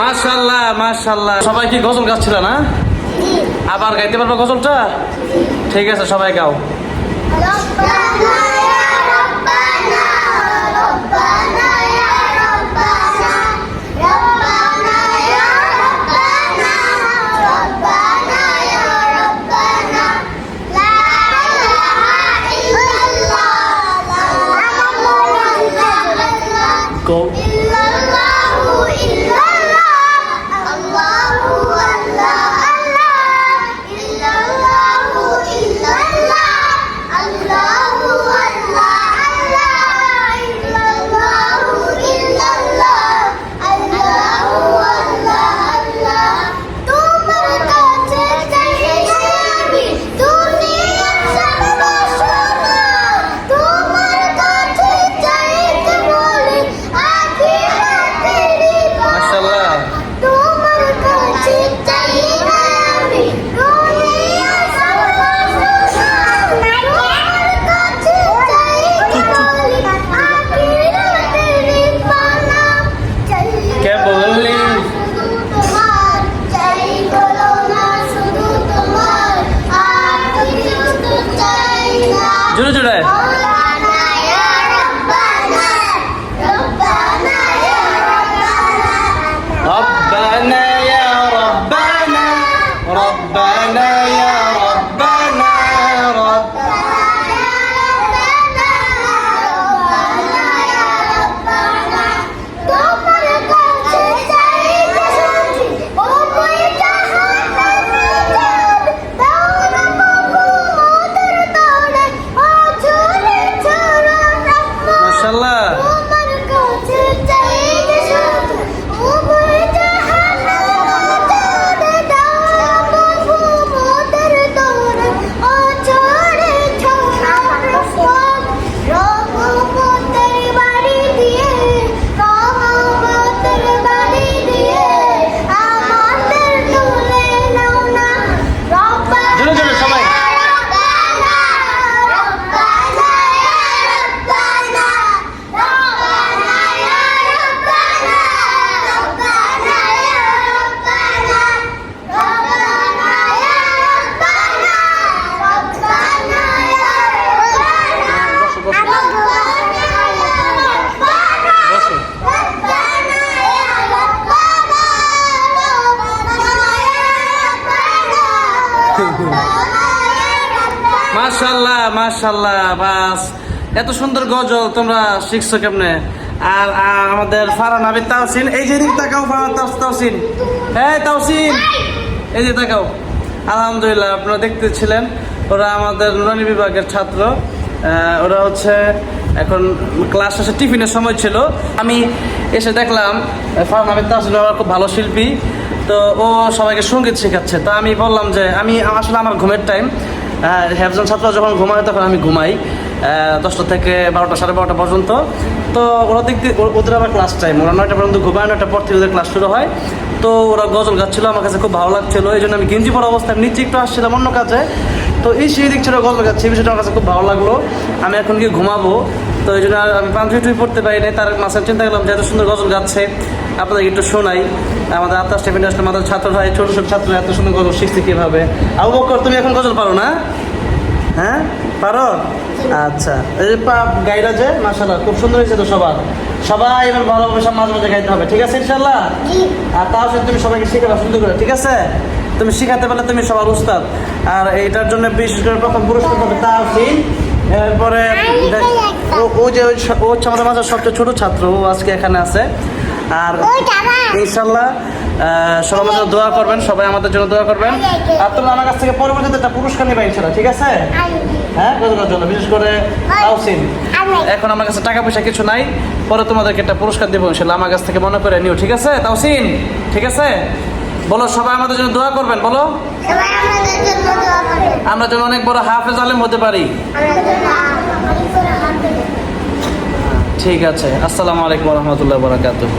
মাশাল্লাহ মাশাল্লাহ সবাই কি গজল গাচ্ছিল না? আবার গাইতে পারব গজলটা? ঠিক আছে সবাই গাও। মাশাল্লাহ মাশাল্লাহ বাস। এত সুন্দর গজল, তোমরা শিখছো কেমনে? আর আমাদের ফারান আবিদ তাওসিন, এই যে তাকাও ফারান তাওস- তাওসিন। হ্যাঁ তাওসিন, এই যে তাকাও। আলহামদুলিল্লাহ, আপনারা দেখতেছিলেন, ওরা আমাদের নুরানি বিভাগের ছাত্র। ওরা হচ্ছে এখন ক্লাস শেষে টিফিনের সময় ছিল। আমি এসে দেখলাম ফারান আবিদ তাওসিন ওরা খুব ভালো শিল্পী। তো ও সবাইকে সংগীত শেখাচ্ছে। তো আমি বললাম যে, আমি, আসলে আমার ঘুমের টাইম হ্যাফজন ছাত্র যখন ঘুমায়, তখন আমি ঘুমাই দশটা থেকে বারোটা, সাড়ে বারোটা পর্যন্ত। তো ওরা দিক দিয়ে ওদের আবার ক্লাস টাইম ওরা নয়টা পর্যন্ত ঘুমায়, নয়টা পর থেকে ওদের ক্লাস শুরু হয়। তো ওরা গজল গাচ্ছিলো, আমার কাছে খুব ভালো লাগছিল, এই জন্য আমি গেঞ্জি পরা অবস্থায় নিচে একটু আসছিলাম অন্য কাজে। তো এই সেই দিক ছিল গজল গাচ্ছে বিষয়টা আমার কাছে খুব ভালো লাগল। আমি এখন গিয়ে ঘুমাবো। তো এই জন্য আমি পাঞ্চুই টুই পড়তে পারি নাই, তার মাসে চিন্তা করলাম যে এত সুন্দর গজল গাচ্ছে। আপনাদেরকে একটু শোনাই। আমাদের আত্মা স্টেপ ইন্ডাস্ট্রি আমাদের ছাত্ররা এই ছোটো ছোটো ছাত্ররা এত সুন্দর গজল শিখছে কীভাবে? আবু বকর তুমি এখন গজল পারো না? হ্যাঁ? পারো? আচ্ছা। এই যে পা গাইরা যে মাসাল্লাহ খুব সুন্দর হয়েছে তো সবার। সবাই এবার ভালোভাবে সব মাঝে মাঝে গাইতে হবে। ঠিক আছে ইনশাল্লাহ আর তাও তুমি সবাইকে শিখাবে সুন্দর করে ঠিক আছে? তুমি শিখাতে পারলে তুমি সবার উস্তাদ। আর এইটার জন্য বিশেষ করে প্রথম পুরস্কার পাবে তাহসিন এরপরে ও- ও যে ও হচ্ছে আমাদের মাঝে সবচেয়ে ছোট ছাত্র ও আজকে এখানে আছে। আর ইনশাল্লাহ সবাই আমাদের জন্য দোয়া করবেন সবাই আমাদের জন্য দোয়া করবেন। আর তোমরা আমার কাছ থেকে পরবর্তীতে একটা পুরস্কার নেবে ইনশাল্লাহ ঠিক আছে? হ্যাঁ গতকাল জন্য? বিশেষ করে তাওসিন এখন আমার কাছে টাকা পয়সা কিছু নাই পরে তোমাদেরকে একটা পুরস্কার দেবো ইনশাল্লাহ আমার কাছ থেকে মনে করে নিও ঠিক আছে? তাওসিন ঠিক আছে? বলো সবাই আমাদের জন্য দোয়া করবেন বলো। আমরা যেন অনেক বড় হাফেজ আলেম হতে পারি আমরা যেন অনেক বড় হাত ঠিক আছে আসসালামু আলাইকুম রহমতুল্লাহ বরাকাতুহ।